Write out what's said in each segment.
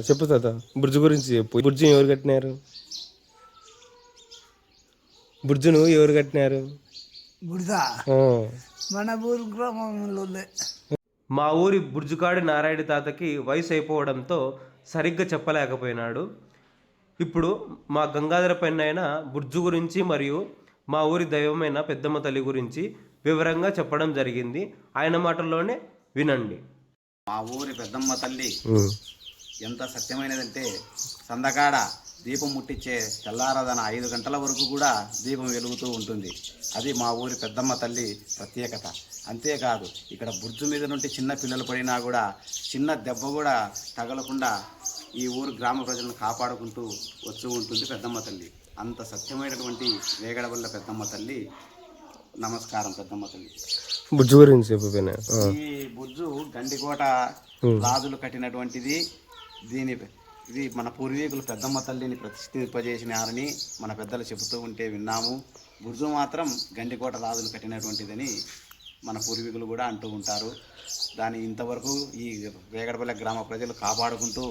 చెప్పు తాత. బుర్జు గురించి చెప్పు. బుర్జుని ఎవరు కట్టినారు? బుర్జును ఎవరు కట్టినారు. మన ఊరు మా ఊరి బుర్జుకాడి నారాయణ తాతకి వయసు అయిపోవడంతో సరిగ్గా చెప్పలేకపోయినాడు. ఇప్పుడు మా గంగాధర పెన్నైన బుర్జు గురించి మరియు మా ఊరి దైవమైన పెద్దమ్మ తల్లి గురించి వివరంగా చెప్పడం జరిగింది. ఆయన మాటల్లోనే వినండి. మా ఊరి పెద్దమ్మ తల్లి ఎంత సత్యమైనదంటే సందకాడ దీపం ముట్టించే తెల్లారదన ఐదు గంటల వరకు కూడా దీపం వెలుగుతూ ఉంటుంది. అది మా ఊరి పెద్దమ్మ తల్లి ప్రత్యేకత. అంతేకాదు ఇక్కడ బుర్జు మీద నుండి చిన్న పిల్లలు పడినా కూడా చిన్న దెబ్బ కూడా తగలకుండా ఈ ఊరు గ్రామ ప్రజలను కాపాడుకుంటూ వస్తూ ఉంటుంది పెద్దమ్మ తల్లి. అంత సత్యమైనటువంటి వేగడవల్ల పెద్దమ్మ తల్లి నమస్కారం పెద్దమ్మ తల్లి. బుర్జు గురించి ఈ బుజ్జు గండికోట రాజులు కట్టినటువంటిది దీని ఇది మన పూర్వీకులు పెద్దమ్మ తల్లిని ప్రతిష్ఠింపజేసినారని మన పెద్దలు చెబుతూ ఉంటే విన్నాము. బుర్జు మాత్రం గండికోట రాజులు కట్టినటువంటిదని మన పూర్వీకులు కూడా అంటూ ఉంటారు. దాని ఇంతవరకు ఈ వేగడపల్లె గ్రామ ప్రజలు కాపాడుకుంటూ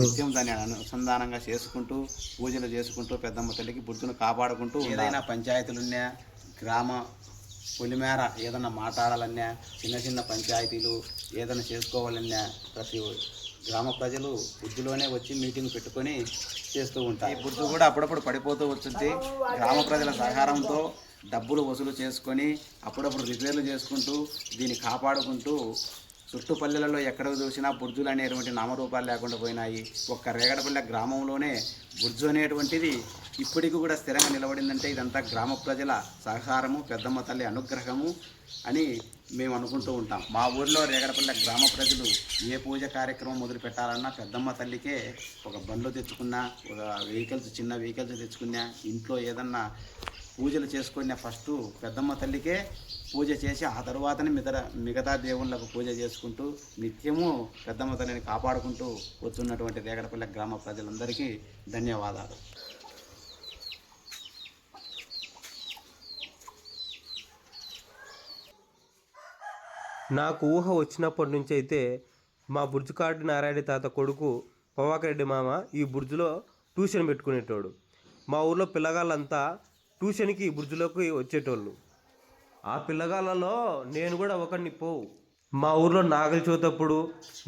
నిత్యం దాన్ని అనుసంధానంగా చేసుకుంటూ పూజలు చేసుకుంటూ పెద్దమ్మ తల్లికి బుద్ధును కాపాడుకుంటూ ఏదైనా పంచాయతీలున్నా గ్రామ పొలిమేర ఏదైనా మాట్లాడాలన్నా చిన్న చిన్న పంచాయతీలు ఏదైనా చేసుకోవాలన్నా ప్రతి గ్రామ ప్రజలు బుద్ధిలోనే వచ్చి మీటింగ్ పెట్టుకొని చేస్తూ ఉంటారు. ఈ బుద్ధి కూడా అప్పుడప్పుడు పడిపోతూ వచ్చింది గ్రామ ప్రజల సహకారంతో డబ్బులు వసూలు చేసుకొని అప్పుడప్పుడు రిపేర్లు చేసుకుంటూ దీన్ని కాపాడుకుంటూ చుట్టుపల్లెలలో ఎక్కడ చూసినా బుర్జులు అనేటువంటి నామరూపాలు లేకుండా పోయినాయి. ఒక్క రేగడపల్లె గ్రామంలోనే బుర్జు అనేటువంటిది ఇప్పటికి కూడా స్థిరంగా నిలబడిందంటే ఇదంతా గ్రామ ప్రజల సహకారము పెద్దమ్మ తల్లి అనుగ్రహము అని మేము అనుకుంటూ ఉంటాం. మా ఊర్లో రేగడపల్లె గ్రామ ప్రజలు ఏ పూజ కార్యక్రమం మొదలు పెట్టాలన్నా పెద్దమ్మ తల్లికే ఒక బండ్లు తెచ్చుకున్నా ఒక వెహికల్స్ చిన్న వెహికల్స్ తెచ్చుకున్నా ఇంట్లో ఏదన్నా పూజలు చేసుకునే ఫస్ట్ పెద్దమ్మ తల్లికే పూజ చేసి ఆ తరువాతనే మిగతా మిగతా దేవుళ్ళకు పూజ చేసుకుంటూ నిత్యము పెద్దమ్మ తల్లిని కాపాడుకుంటూ వచ్చున్నటువంటి రేగడపల్లె గ్రామ ప్రజలందరికీ ధన్యవాదాలు. నాకు ఊహ వచ్చినప్పటి నుంచి అయితే మా బుర్జుకాడు నారాయణ తాత కొడుకు పవాకరెడ్డి మామ ఈ బుర్జులో ట్యూషన్ పెట్టుకునేటోడు. మా ఊర్లో పిల్లగాళ్ళంతా ట్యూషన్కి బుర్జులోకి వచ్చేటోళ్ళు. ఆ పిల్లగాళ్ళలో నేను కూడా ఒకరిని పోవు. మా ఊర్లో నాగల చవితప్పుడు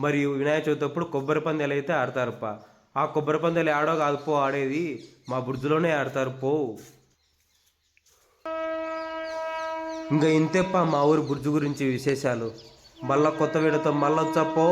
మరియు వినాయక చవితప్పుడు కొబ్బరి పందాలు అయితే ఆడతారుపా ఆ కొబ్బరి పందాలు ఆడో కాదు పో ఆడేది మా బుర్జులోనే ఆడతారు పో ఇంకా ఇంతేప్ప మా ఊరి బుర్జు గురించి విశేషాలు. మళ్ళా కొత్త వీడియోతో మళ్ళొచ్చా పో